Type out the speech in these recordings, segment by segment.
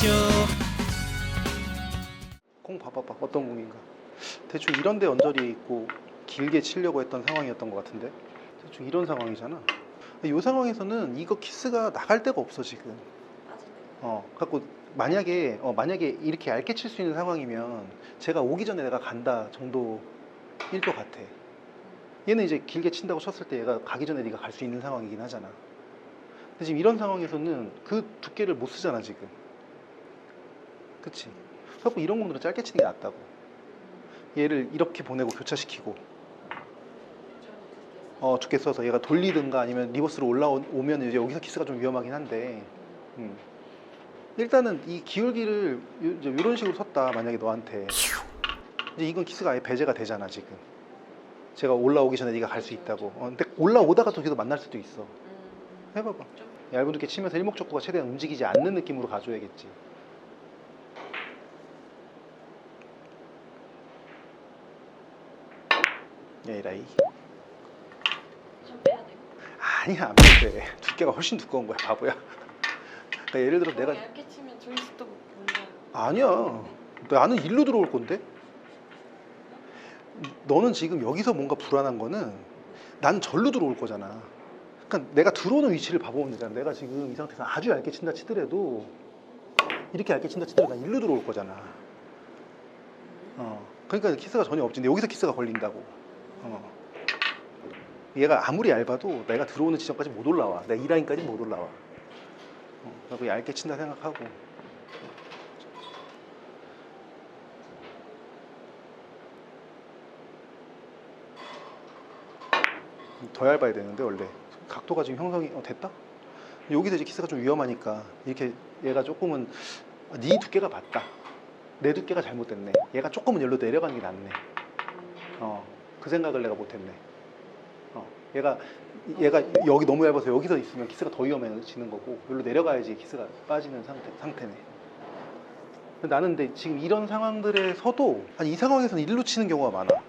가시죠. 공 봐봐봐. 어떤 공인가? 대충 이런 데 언저리에 있고 길게 치려고 했던 상황이었던 것 같은데? 대충 이런 상황이잖아. 이 상황에서는 이거 키스가 나갈 데가 없어 지금. 어 갖고 만약에 어, 만약에 이렇게 얇게 칠 수 있는 상황이면 제가 오기 전에 내가 간다 정도일 것 같아. 얘는 이제 길게 친다고 쳤을 때 얘가 가기 전에 네가 갈 수 있는 상황이긴 하잖아. 근데 지금 이런 상황에서는 그 두께를 못 쓰잖아 지금 그치. 그래서 이런 공들은 짧게 치는 게 낫다고. 얘를 이렇게 보내고 교차시키고. 어 두께 써서 얘가 돌리든가 아니면 리버스로 올라오면 이제 여기서 키스가 좀 위험하긴 한데. 음. 일단은 이 기울기를 이런 식으로 섰다 만약에 너한테. 이제 이건 키스가 아예 배제가 되잖아 지금. 제가 올라오기 전에 네가 갈 수 있다고. 어, 근데 올라오다가 또 계속 만날 수도 있어. 해봐봐. 얇은 두께 치면서 일목적구가 최대한 움직이지 않는 느낌으로 가줘야겠지 에라이 좀 빼야 돼. 아니야 안 돼. 두께가 훨씬 두꺼운 거야 바보야. 그러니까 예를 들어 내가 얇게 치면 조이스도 뭔가 아니야. 나는 일로 들어올 건데? 너는 지금 여기서 뭔가 불안한 거는 난 절로 들어올 거잖아. 그러니까 내가 들어오는 위치를 봐보면 되잖아. 내가 지금 이 상태에서 아주 얇게 친다 치더라도 이렇게 얇게 친다 치더라도 난 일로 들어올 거잖아. 어. 그러니까 키스가 전혀 없지. 근데 여기서 키스가 걸린다고 어. 얘가 아무리 얇아도 내가 들어오는 지점까지 못 올라와. 내가 이 라인까지 못 올라와. 어, 그리고 얇게 친다 생각하고. 더 얇아야 되는데 원래. 각도가 지금 형성이 어, 됐다? 여기서 이제 키스가 좀 위험하니까 이렇게 얘가 조금은 아, 네 두께가 맞다. 내 두께가 잘못됐네. 얘가 조금은 열로 내려가는 게 낫네. 어, 그 생각을 내가 못했네. 어, 얘가 얘가 여기 너무 얇아서 여기서 있으면 키스가 더 위험해지는 거고 여기로 내려가야지 키스가 빠지는 상태, 상태네. 나는 근데 지금 이런 상황들에서도 아니 이 상황에서는 일로 치는 경우가 많아.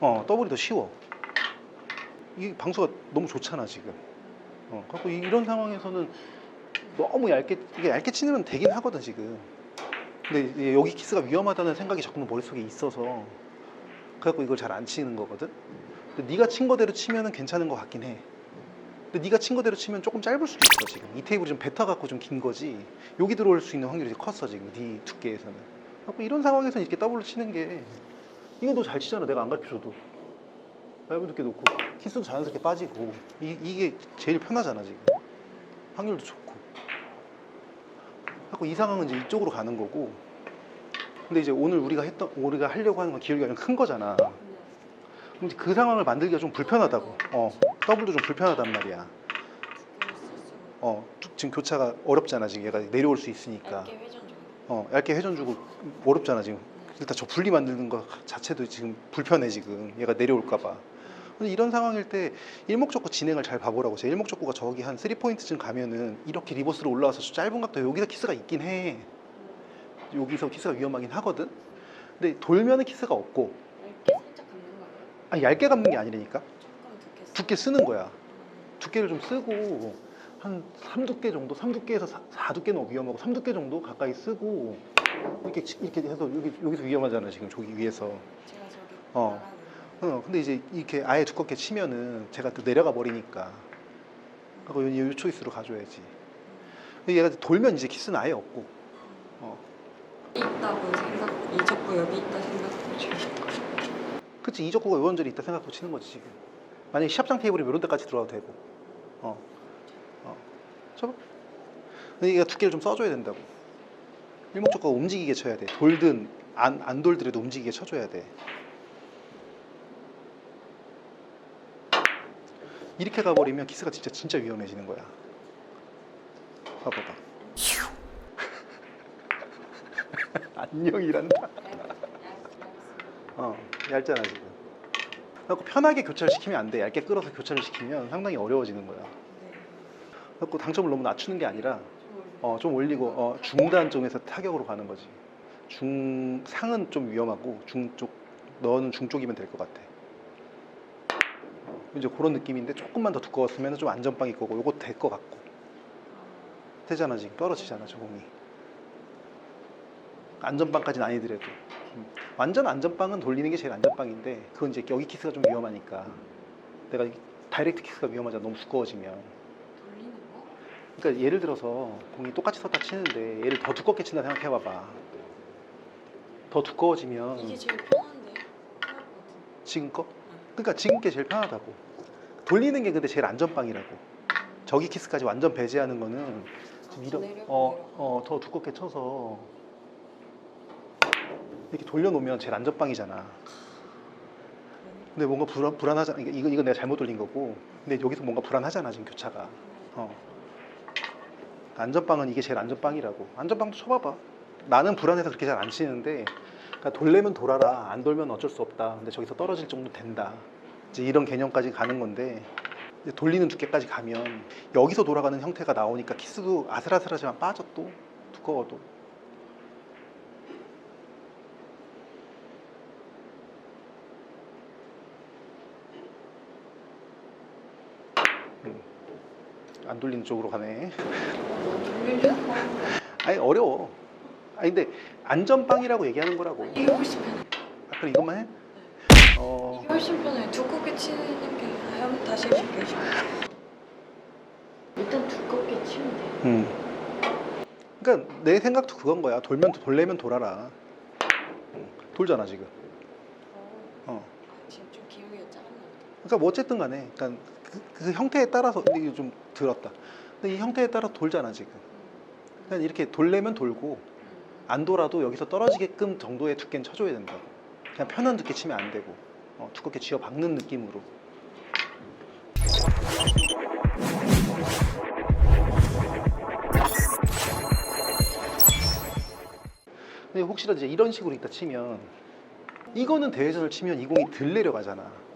어 더블이 더 쉬워. 이 방수가 너무 좋잖아 지금. 어 그래서 이런 상황에서는 너무 얇게 이게 얇게 치면 되긴 하거든 지금. 근데 여기 키스가 위험하다는 생각이 자꾸만 머릿속에 있어서 그래갖고 이걸 잘 안 치는 거거든? 근데 네가 친 거대로 치면은 괜찮은 것 같긴 해. 근데 네가 친 거대로 치면 조금 짧을 수도 있어 지금. 이 테이블이 좀 뱉어 갖고 좀 긴 거지. 여기 들어올 수 있는 확률이 컸어 지금 네 두께에서는. 그래갖고 이런 상황에서는 이렇게 더블로 치는 게 이거 너 잘 치잖아 내가 안 가르쳐줘도. 얇은 두께 놓고 키스도 자연스럽게 빠지고. 이, 이게 제일 편하잖아 지금. 확률도 좋고. 그래갖고 이 상황은 이제 이쪽으로 가는 거고 근데 이제 오늘 우리가 했던 우리가 하려고 하는 건 기울기가 좀 큰 거잖아. 이제 그 상황을 만들기가 좀 불편하다고. 어 더블도 좀 불편하단 말이야. 어 지금 교차가 어렵잖아 지금. 얘가 내려올 수 있으니까. 얇게 회전 좀. 어 얇게 회전 주고 어렵잖아 지금. 일단 저 분리 만드는 거 자체도 지금 불편해 지금. 얘가 내려올까봐. 근데 이런 상황일 때 일목적구 진행을 잘 봐보라고. 제 일목적구가 저기 한 3포인트쯤 가면은 이렇게 리버스로 올라와서 저 짧은 각도 여기서 키스가 있긴 해 여기서 키스가 위험하긴 하거든. 근데 돌면은 키스가 없고. 얇게 살짝 감는 거예요? 아니 얇게 감는 게 아니라니까. 조금 두께 쓰는 거야. 두께를 좀 쓰고 한 3두께 정도 3두께에서 4두께는 너무 위험하고 3두께 정도 가까이 쓰고 이렇게 치- 이렇게 해서 여기 여기서 위험하잖아 지금 저기 위에서. 제가 저기 어. 나가는 어, 근데 이제 이렇게 아예 두껍게 치면은 제가 또 내려가 버리니까. 그거 요, 요 초이스로 가줘야지. 근데 얘가 돌면 이제 키스는 아예 없고. 어. 있다고 생각, 이적구 여기 있다 생각하고 쳐. 그치 이적구가 요원절이 있다 생각하고 치는 거지 지금. 만약에 시합장 테이블이 이런 데까지 들어가도 되고. 어. 어. 쳐봐 근데 얘가 두께를 좀 써줘야 된다고. 일목적구가 움직이게 쳐야 돼. 돌든 안, 안 돌더라도 움직이게 쳐줘야 돼. 이렇게 가버리면 키스가 진짜 진짜 위험해지는 거야. 봐봐봐 안녕이란다 어, 얇잖아 지금. 그래갖고 편하게 교차를 시키면 안 돼. 얇게 끌어서 교차를 시키면 상당히 어려워지는 거야. 그래갖고 당점을 너무 낮추는 게 아니라 어, 좀 올리고 어, 중단 쪽에서 타격으로 가는 거지. 중 상은 좀 위험하고 중쪽 너는 중쪽이면 될 것 같아. 이제 그런 느낌인데 조금만 더 두꺼웠으면 좀 안전빵일 거고 요거 될 것 같고 되잖아 지금 떨어지잖아 저 공이 안전빵까지는 아니더라도 음. 완전 안전빵은 돌리는 게 제일 안전빵인데 그건 이제 여기 키스가 좀 위험하니까 내가 이 다이렉트 키스가 위험하잖아 너무 두꺼워지면 돌리는 거? 그러니까 예를 들어서 공이 똑같이 섰다 치는데 얘를 더 두껍게 친다 생각해봐봐 더 두꺼워지면 이게 제일 편한데. 지금 거? 그러니까 지금 게 제일 편하다고 돌리는 게 근데 제일 안전빵이라고 저기 키스까지 완전 배제하는 거는 이런 내려, 어, 어, 더 두껍게 쳐서 이렇게 돌려놓으면 제일 안전빵이잖아. 근데 뭔가 불안, 불안하잖아. 이거, 이거 내가 잘못 돌린 거고. 근데 여기서 뭔가 불안하잖아, 지금 교차가. 어. 안전빵은 이게 제일 안전빵이라고. 안전빵도 쳐봐봐. 나는 불안해서 그렇게 잘 안 치는데, 그러니까 돌려면 돌아라. 안 돌면 어쩔 수 없다. 근데 저기서 떨어질 정도 된다. 이제 이런 개념까지 가는 건데, 돌리는 두께까지 가면 여기서 돌아가는 형태가 나오니까 키스도 아슬아슬하지만 빠져 또 두꺼워도. 안 돌리는 쪽으로 가네. 아니 어려워. 아니 근데 안전빵이라고 얘기하는 거라고. 이게 훨씬 편해. 아, 그럼 이것만 해? 어. 이게 훨씬 편해. 두껍게 치는 게 한번 다시 해줄게. 일단 두껍게 치면 돼. 음. 그러니까 내 생각도 그건 거야. 돌면 돌려면 돌아라. 음, 돌잖아 지금. 어. 아, 지금 좀 작았나 보다. 그러니까 뭐 어쨌든 간에, 그러니까 그, 그 형태에 따라서 이게 좀 들었다. 근데 이 형태에 따라 돌잖아 지금. 그냥 이렇게 돌려면 돌고 안 돌아도 여기서 떨어지게끔 정도의 두께는 쳐줘야 된다고. 그냥 편한 두께 치면 안 되고 어, 두껍게 쥐어 박는 느낌으로. 근데 혹시라도 이제 이런 식으로 있다 치면 이거는 대회전을 치면 이 공이 들 내려가잖아.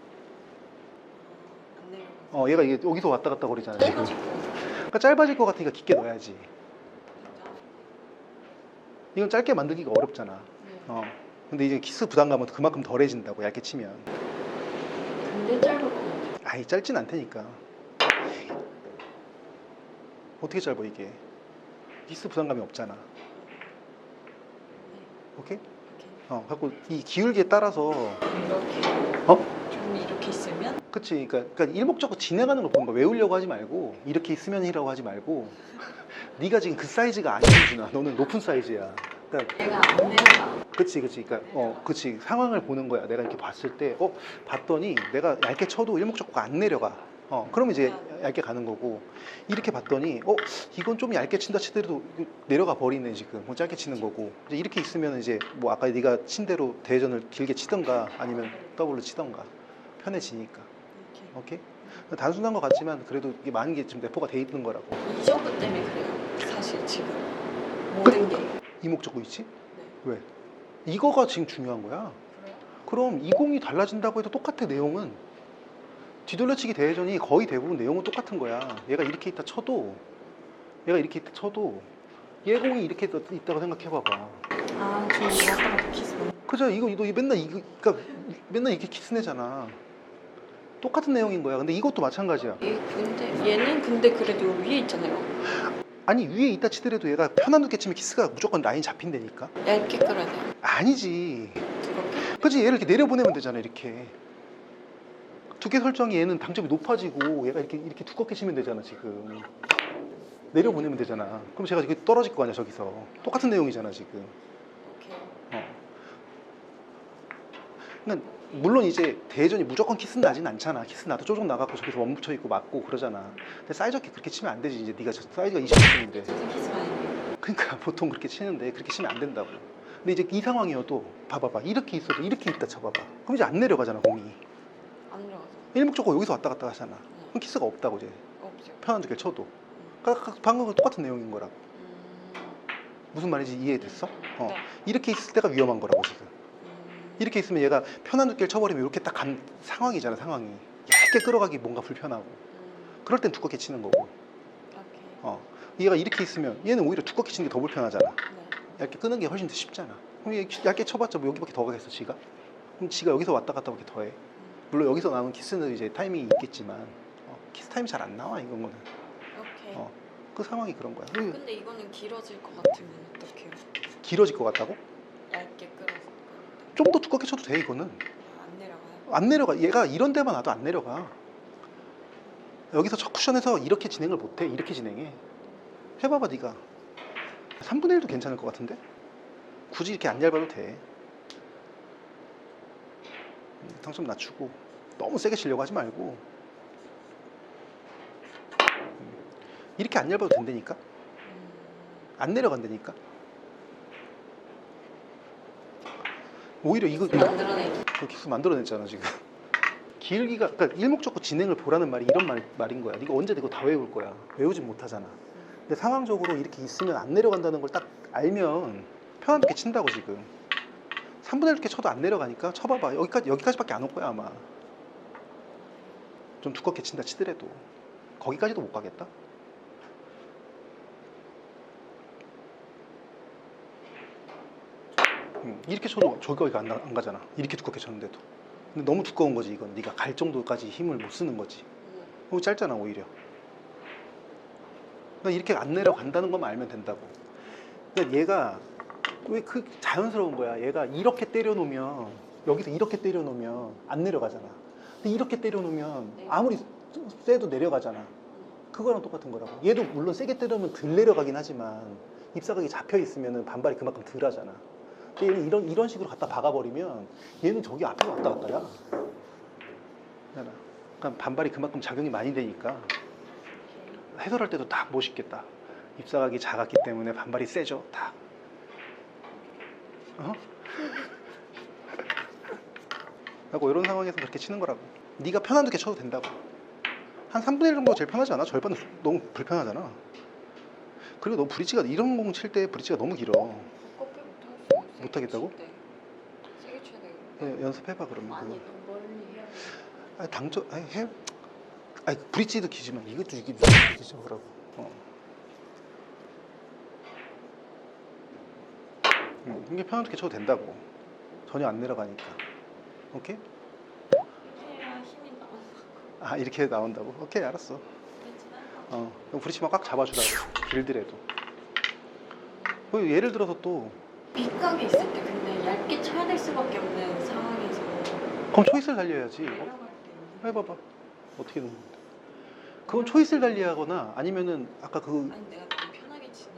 어, 얘가 이게 여기서 왔다 갔다 거리잖아 지금. 그러니까 짧아질 것 같으니까 깊게 넣어야지. 이건 짧게 만들기가 어렵잖아. 네. 어. 근데 이제 키스 부담감은 그만큼 덜해진다고 얇게 치면. 근데 짧을 것 같아. 아이 짧진 않다니까. 어떻게 짧아 이게? 키스 부담감이 없잖아. 네. 오케이? 이렇게. 어, 갖고 이 기울기에 따라서 이렇게. 어? 좀 이렇게 있으면? 그치. 그러니까, 그러니까 일목적으로 진행하는 걸 보는 거야. 외우려고 하지 말고 이렇게 있으면이라고 하지 말고. 네가 지금 그 사이즈가 준아. 너는 높은 사이즈야. 그러니까 얘가 안 내려가. 그치 그치. 그러니까 어 그치. 상황을 보는 거야. 내가 이렇게 봤을 때. 어 봤더니 내가 얇게 쳐도 일목적고가 안 내려가. 어 그러면 이제 얇게 가는 거고. 이렇게 봤더니 어 이건 좀 얇게 친다 치더라도 내려가 버리네 지금. 그럼 짧게 치는 거고. 이제 이렇게 있으면 이제 뭐 아까 네가 친 대로 대전을 길게 치던가 아니면 더블로 치던가 편해지니까. 오케이? 단순한 것 같지만 그래도 이게 많은 게 지금 내포가 돼 있는 거라고. 이 정도 때문에 그래요. 사실 지금. 모든 게. 이목적고 있지? 네. 왜? 이거가 지금 중요한 거야. 그래요? 그럼 이 공이 달라진다고 해도 똑같아 내용은. 뒤돌려치기 대회전이 거의 대부분 내용은 똑같은 거야. 얘가 이렇게 있다 쳐도. 얘가 이렇게 있다 쳐도. 얘 공이 이렇게 있다- 있다고 생각해봐봐. 아, 좀 왔다 갔다 키스. 그죠? 이거 이거 맨날 이거 그러니까 맨날 이렇게 키스내잖아 똑같은 내용인 거야 근데 이것도 마찬가지야 얘 근데 얘는 근데 그래도 위에 있잖아요. 아니 위에 있다 치더라도 얘가 편한 두께 치면 키스가 무조건 라인 잡힌다니까 얇게 끌어야 돼요. 아니지 두껍게. 그치 얘를 이렇게 내려보내면 되잖아 이렇게 두께 설정이 얘는 당점이 높아지고 얘가 이렇게 이렇게 두껍게 치면 되잖아 지금 내려보내면 되잖아 그럼 제가 이렇게 떨어질 거 아니야 저기서 똑같은 내용이잖아 지금 오케이. 어. 그러니까 물론 이제 대전이 무조건 키스 나진 않잖아 키스 나도 쪼종 나갖고 저기서 원 붙여 있고 맞고 그러잖아 근데 사이즈 없게 그렇게 치면 안 되지 이제 네가 저 사이즈가 20cm인데 무슨 키스 많이 해요? 그러니까 보통 그렇게 치는데 그렇게 치면 안 된다고. 근데 이제 이 상황이어도 봐봐봐 이렇게 있어도 이렇게 있다 쳐봐봐. 그럼 이제 안 내려가잖아 공이. 안 들어가서. 일목적으로 여기서 왔다 갔다 하잖아. 네. 그럼 키스가 없다고 이제 없죠. 편한 두께 쳐도. 그러니까 방금과 똑같은 내용인 거라고. 음. 무슨 말인지 이해됐어? 어. 네. 이렇게 있을 때가 위험한 거라고 지금. 음. 이렇게 있으면 얘가 편한 두께를 쳐버리면 이렇게 딱 간 상황이잖아 상황이. 얇게 끌어가기 뭔가 불편하고. 음. 그럴 땐 두껍게 치는 거고. 어. 얘가 이렇게 있으면 얘는 오히려 두껍게 치는 게 더 불편하잖아. 네. 얇게 끄는 게 훨씬 더 쉽잖아. 그럼 얘 얇게 쳐봤자 뭐 여기밖에 더 가겠어, 지가? 그럼 지가 여기서 왔다 갔다 밖에 더해. 물론 여기서 나오는 키스는 이제 타이밍이 있겠지만 어, 키스 타임 잘 안 나와 이건 거는. 오케이. 어. 그 상황이 그런 거야. 그 근데 이거는 길어질 것 같으면 어떡해요? 길어질 것 같다고? 얇게 끌어서 좀 더 두껍게 쳐도 돼 이거는. 안 내려가요. 안 내려가. 얘가 이런 데만 와도 안 내려가. 여기서 첫 쿠션에서 이렇게 진행을 못해 이렇게 진행해. 해봐봐 네가. 3분의 1도 괜찮을 것 같은데? 굳이 이렇게 안 얇아도 돼. 음, 당점 낮추고. 너무 세게 치려고 하지 말고. 음, 이렇게 안 얇아도 된다니까? 음, 안 내려간다니까 오히려 이거 만들어내기. 그 기술 만들어냈잖아 지금. 길기가 그러니까 일목적고 진행을 보라는 말이 이런 말, 말인 거야. 네가 언제 이거 다 외울 거야. 외우진 못하잖아. 근데 상황적으로 이렇게 있으면 안 내려간다는 걸 딱 알면 편하게 친다고 지금. 3분의 1 이렇게 쳐도 안 내려가니까 쳐봐봐. 여기까지 여기까지밖에 안 올 거야 아마. 좀 두껍게 친다 치더라도 거기까지도 못 가겠다. 음, 이렇게 쳐도 저기가 안, 나- 안 가잖아. 이렇게 두껍게 쳤는데도. 근데 너무 두꺼운 거지 이건. 네가 갈 정도까지 힘을 못 쓰는 거지. 음, 너무 짧잖아 오히려. 그러니까 이렇게 안 내려간다는 것만 알면 된다고. 그러니까 얘가 왜 그 자연스러운 거야. 얘가 이렇게 때려놓으면 여기서 이렇게 때려놓으면 안 내려가잖아. 근데 이렇게 때려놓으면 네. 아무리 세도 내려가잖아. 그거랑 똑같은 거라고. 얘도 물론 세게 때리면 덜 내려가긴 하지만 입사각이 잡혀 있으면 반발이 그만큼 덜 하잖아. 얘는 이런 이런 식으로 갖다 박아버리면 얘는 저기 앞에 왔다 갔다 야. 그러니까 반발이 그만큼 작용이 많이 되니까 해설할 때도 딱 멋있겠다. 입사각이 작았기 때문에 반발이 세죠. 딱. 어? 하고 이런 상황에서 그렇게 치는 거라고. 네가 편한 두께 쳐도 된다고. 한 3분의 1 정도가 제일 편하지 않아? 절반은 너무 불편하잖아. 그리고 너 브릿지가 이런 공 칠 때 브릿지가 너무 길어. 못하겠다고? 세게 쳐야 되겠다. 예, 연습해봐 그러면. 아니 그거. 너 멀리 해야 돼. 아니 당첨 아니 해. 아니 브릿지도 기지만 이것도 이게 기지 뭐라고. 어. 음, 이게 편하게 쳐도 된다고. 전혀 안 내려가니까. 오케이? 아 이렇게 나온다고? 오케이 알았어. 어, 브릿지만 꽉 잡아주라고. 길더라도. 그 예를 들어서 또 빗각이 있을 때 근데 얇게 쳐야 될 수밖에 없는 상황에서 그럼 초이스를 달려야지. 어? 내려갈 때 해봐봐. 어떻게 되는 건데? 그건 초이스를 달리하거나 아니면은 아까 그 아니 내가 너무 편하게 치나?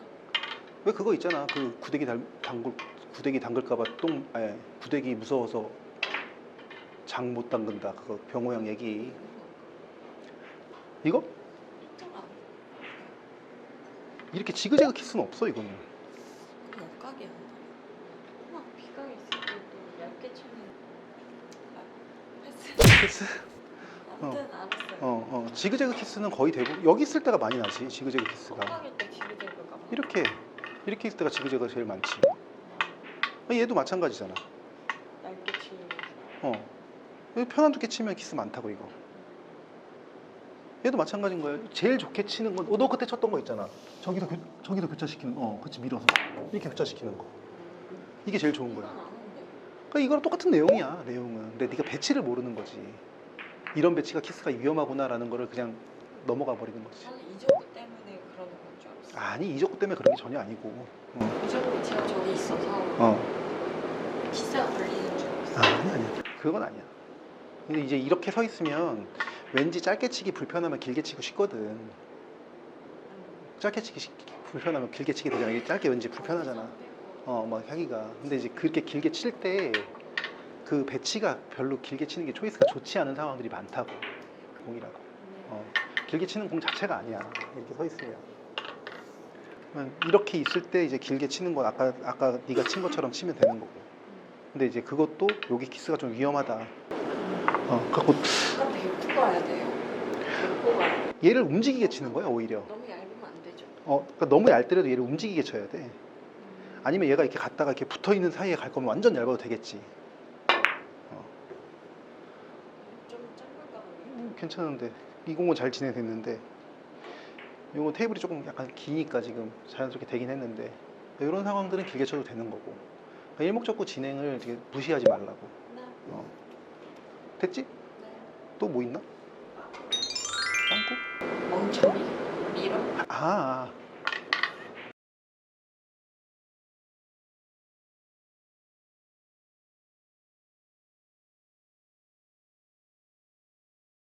왜 그거 있잖아 그 구데기 달, 담글 구데기 담글까봐 똥 아니 구데기 무서워서 장 못 담근다 그거 병호형 얘기 이거 좋잖아. 이렇게 지그재그 키스는 없어 이거는 그럼 억각이야. 막 빗각이 있을 때도 얇게 치는. 아, 패스. 키스? 아무튼 알았어요. 어, 어. 지그재그 키스는 거의 대부분 여기 있을 때가 많이 나지 지그재그 키스가. 억각일 때 지그재그가 막 이렇게 이렇게 있을 때가 지그재그가 제일 많지. 얘도 마찬가지잖아. 얇게 치는 거. 어. 여기 편한 두께 치면 키스 많다고 이거. 얘도 마찬가지인 거예요. 제일 좋게 치는 건 어, 너 그때 쳤던 거 있잖아. 저기서 교, 저기서 교차시키는 어 그치 밀어서. 이렇게 교차시키는 거. 이게 제일 좋은 거야. 그러니까 이거랑 똑같은 내용이야 내용은 근데 네가 배치를 모르는 거지 이런 배치가 키스가 위험하구나라는 거를 그냥 넘어가 버리는 거지 저는 이적구 때문에 그러는 건줄 알았어. 아니 이적구 때문에 그런 게 전혀 아니고 어, 이적구 제가 저기 있어서 어. 기사가 걸리는 줄 알았어. 아, 아니 아니야. 그건 아니야. 근데 이제 이렇게 서 있으면 왠지 짧게 치기 불편하면 길게 치고 싶거든. 짧게 치기 시- 불편하면 길게 치게 되잖아. 이게 짧게 왠지 불편하잖아. 어, 막 하기가. 근데 이제 그렇게 길게 칠 때 그 배치가 별로 길게 치는 게 초이스가 좋지 않은 상황들이 많다고. 공이라고. 어, 길게 치는 공 자체가 아니야. 이렇게 서 있으면. 이렇게 있을 때 이제 길게 치는 건 아까 아까 네가 친 것처럼 치면 되는 거고. 근데 이제 그것도 여기 키스가 좀 위험하다. 어, 갖고 아까 데리고 가야 돼요. 데리고 가야 돼. 얘를 움직이게 치는 거야 오히려. 너무 얇으면 안 되죠. 어, 그러니까 너무 얇더라도 얘를 움직이게 쳐야 돼. 아니면 얘가 이렇게 갔다가 이렇게 붙어 있는 사이에 갈 거면 완전 얇아도 되겠지. 어. 음, 괜찮은데 이 공은 잘 진행됐는데 이거 테이블이 조금 약간 기니까 지금 자연스럽게 되긴 했는데 이런 상황들은 길게 쳐도 되는 거고 그러니까 일목적고 진행을 되게 무시하지 말라고. 네. 어. 됐지? 네. 또 뭐 있나? 빵꾸? 멈춰리? 밀어? 아, 아